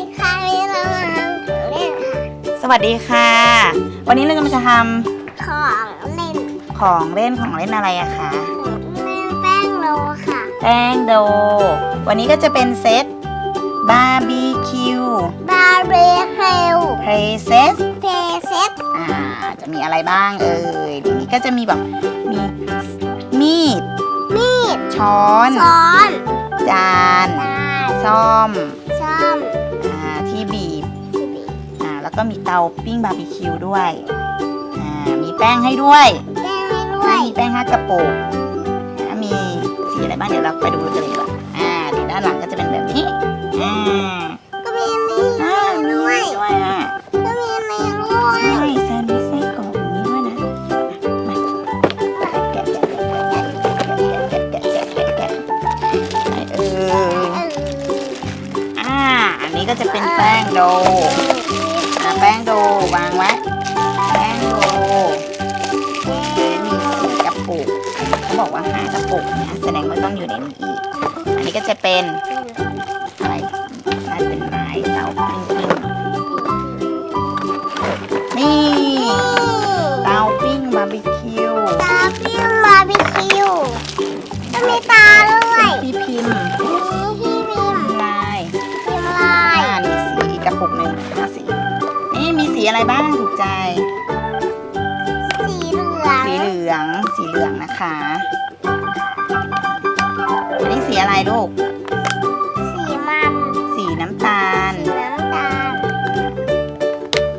ดีค่ะวันนี้เรามาทำของเล่นค่ะสวัสดีค่ะ วันนี้เราจะมาทของเล่นำของเล่นของเล่นอะไรอะคะของเล่นแป้งโรค่ะแป้งโด วันนี้ก็จะเป็นเซตบาร์บีคิวบาร์บีคิวเพรเซสเพเซตอ่าจะมีอะไรบ้างเอ่ยทีนี้ก็จะมีแบบมีมีด มีดช้อน ช้อนจานจานซ่อมซ่อม แล้วก็มีเตาปิ้งบาร์บีคิวด้วยอ่ามีแป้งให้ด้วยแป้งให้ด้วให้ยแป้งห้ากระปุกแล้วมีสีอะไรบ้างเดี๋ยวเราไปดูกันเลยดีกว่าอ่าเดี๋ยวด้านหลังก็จะเป็นแบบนี้อ่าก็มีนี่อ่ามีด้วยด้วยอะก็มีนี่ด้วยใช่แซนด์วิชไส้กรอกอย่างนี้ด้วยนะมาแกะแกะแกะแกะแกะแกะแกะแกะแกะแกะไหนเออเอออ่าอันนี้ก็จะเป็นแป้งโด ปุกนะแสดงว่าต้องอยู่ในนี้อีก อันนี้ก็จะเป็นอะไรน่าจะเป็นไม้เตาปิ้งปิ้งนี่เตาปิ้งบาร์บีคิวตาปิ้งบาร์บีคิวก็มีตาด้วยพี่พิมพ์มีที่พิมพ์ลายพิมพ์ลาอ่ายมีสีกระปุกหนึ่งห้าสีนี่มีสีอะไรบ้างถูกใจสีเหลือง สีเหลือง สีเหลืองนะคะอั นนี้สีอะไรลูก สีมันสีน้ำตาล สีน้ำตาล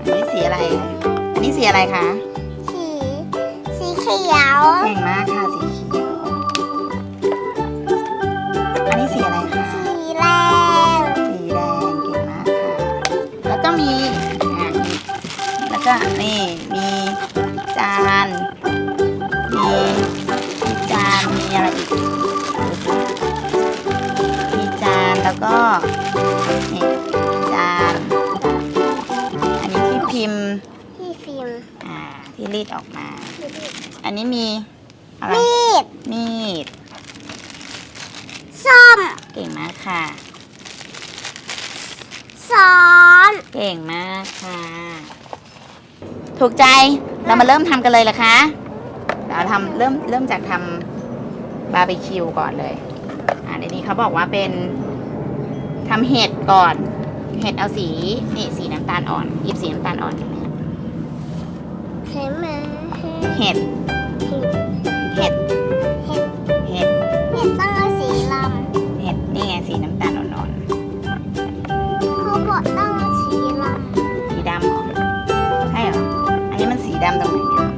อันนี้สีอะไร อันนี้สีอะไรคะ สี สีเขียว เก่งมากค่ะสี รีดออกมาที่มีดอันนี้มีอะไรมีด มีด ส้ม เก่งมากค่ะซ้อนเก่งมากค่ะ ถูกใจ เรามาเริ่มทำกันเลยเหรอคะ เราทำเริ่มเริ่มจากทำบาร์บีคิวก่อนเลย อ่าในนี้เขาบอกว่าเป็นทำเห็ดก่อน เห็ดเอาสี นี่สีน้ำตาลอ่อนหยิบสีน้ำตาลอ่อน เห็นไหมเห็ด เห็ด เห็ด เห็ด เห็ดต้องเอาสีลเห็ดนี่ไงสีน้ำตาลอ่อนำเขาบอกต้องเอาสีลๆสีดำเหรอใช่เหรอ อันนี้มันสีดำตรงไหนเนี่ย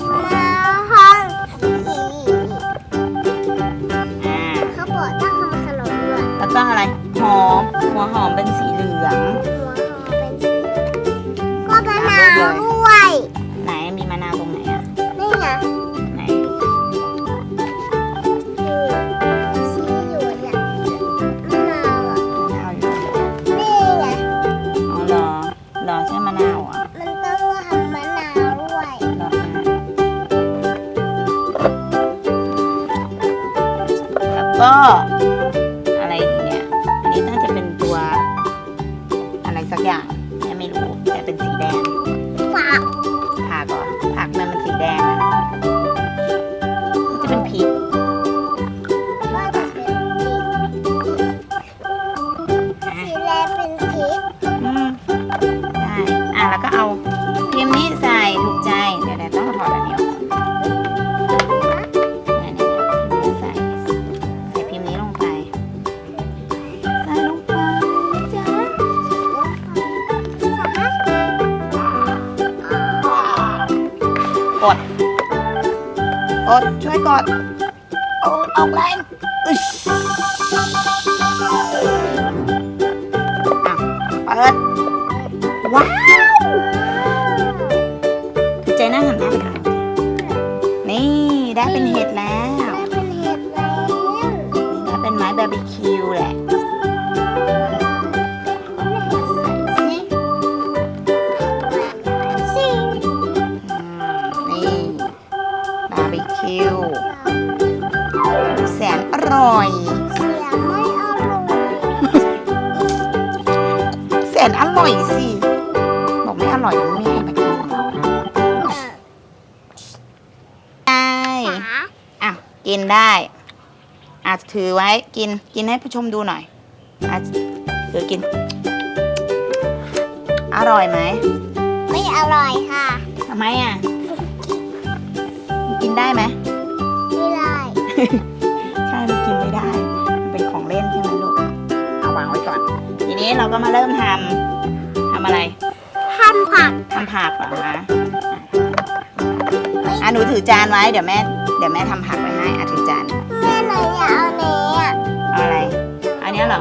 ำมาห้องสีอ่าเขาบอกต้องทำขนมด้วยแล้วก็อะไร หอม หัวหอมเป็นสีเหลือง หัวหอมเป็นสีก็มะนาว ไม่รู้แต่เป็นสีแดง ดช่วยกดเอาออกแรงอึชอะเปิด ว้าวถูกใจหน้าหันหน้าไปทางนี่ได้เป็นเห็ดแล้ว ได้เป็นเห็ดแล้ว นี่ได้เป็นไม้บาร์บีคิวแหละ กินได้อะถือไว้กินกินให้ผู้ชมดูหน่อยอะถือกิน อร่อยไหมไม่อร่อยค่ะทำไมอะ กินได้ไหมไม่ได้ ใช่มันกินไม่ได้ มันเป็นของเล่นใช่ไหมลูกเอาวางไว้ก่อน ทีนี้เราก็มาเริ่มทำทำอะไรทำผักทำผักเหรอคะอะหนูถือจานไว้เดี๋ยวแม่เดี๋ยวแม่ทำผักไว้ให้อะถือจานแม่หนูอยากเอาเนี้อะเอาอะไร อันเนี้ยเหรอ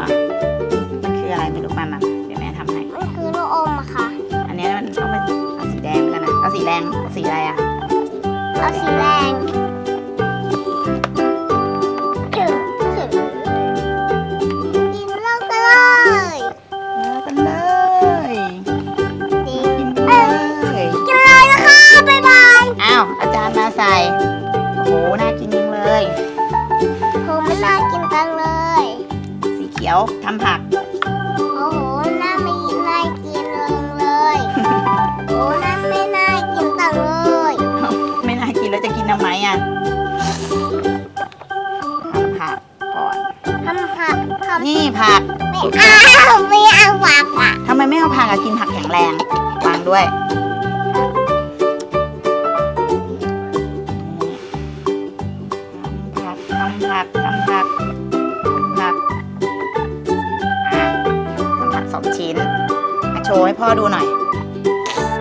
ทำผัก โอ้โหน่าไม่น่ากินเลย โอ้น่าไม่น่ากินจังเลยไม่น่ากินแล้วจะกินทำไมอะทำผักก่อน ทำผักทำนี่ผัก ไม่เอาไม่เอาผักอะทำไมไม่เอาผักอะกินผักแข็งแรงวางด้วยทำผักทำผักทำผัก ว์ให้พ่อดูหน่อย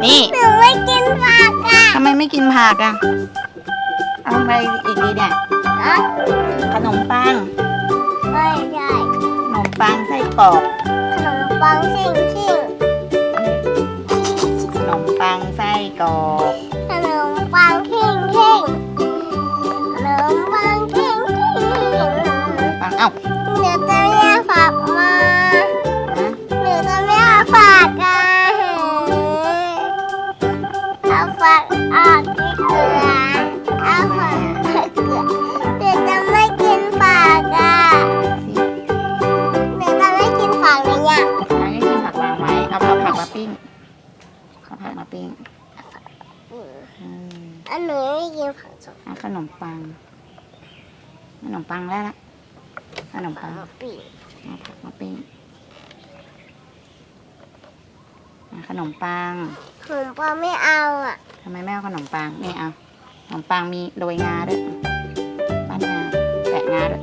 นี่หนูไม่กินผักอะทำไมไม่กินผักอะเอาไปอีกดีเนี่ยฮะขนมปัง ไม่ใช่ขนมปังไส้กรอก ขนมปังซิ่งซิ่งขนมปังไส้กรอก กออกที่เกลือเอาผักเกลือหนูจะไม่กินผักอะหนูจะไม่กินผักเลยเนี่ยอันนี้กินผักวางไว้เอาเอาผักมาปิ้งเอาผักมาปิ้งอืมอันหนูไม่กินผักสดเอาขนมปัง ขนมปังแล้วละขนมปังปีเอาผักมาปิ้งอะ ขนมปังขนมปังไม่เอาอะทำไมไม่เอาขนมปังนี่เอาขนมปังมีโรยงาด้วยปั้นงาแปะงาด้วย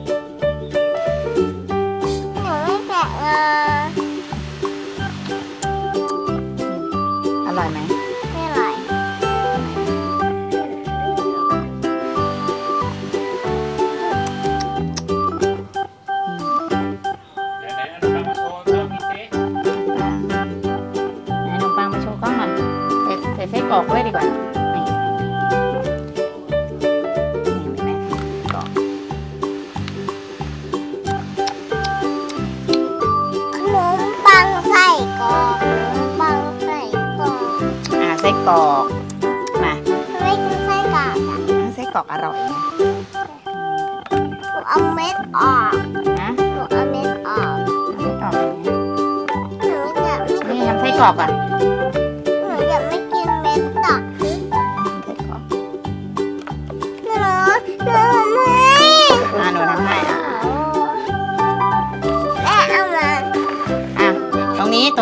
ส่ใส่ไส้กรอกด้วยดีกว่านี่นี่เห็นไหมกรอกขนมปังใส่กรอกขนมปังใส่กรอกอ่าไส้กรอกมาทำไมกินไส้กรอกอะไส้กรอกอร่อยนะหนูเอาเม็ดออกนะหนูเอาเม็ดออกเอาไส้กรอกอย่างเงี้ยหนูจะไม่นี่ทำไส้กรอกอะ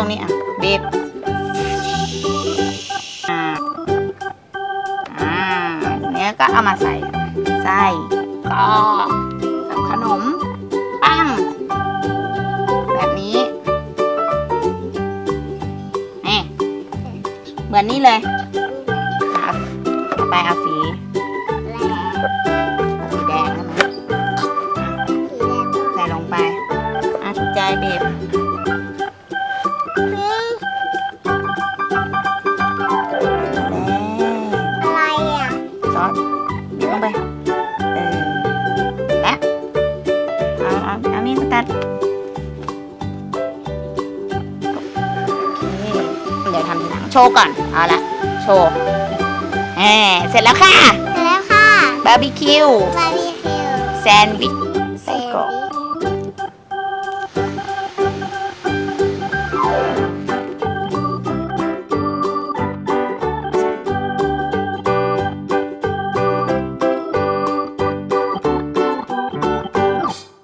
ตรงนี้อะบีบอ่าอ่าเนี้ยก็เอามาใส่ไส้กรอกกับขนมปังแบบนี้นี่เหมือนนี่เลยเอาเอาไปเอาสี ว์ก่อน เอาละโชว์แหเสร็จแล้วค่ะ เสร็จแล้วค่ะบาร์บีคิวบาร์บีคิวแซนด์วิชไส้กรอก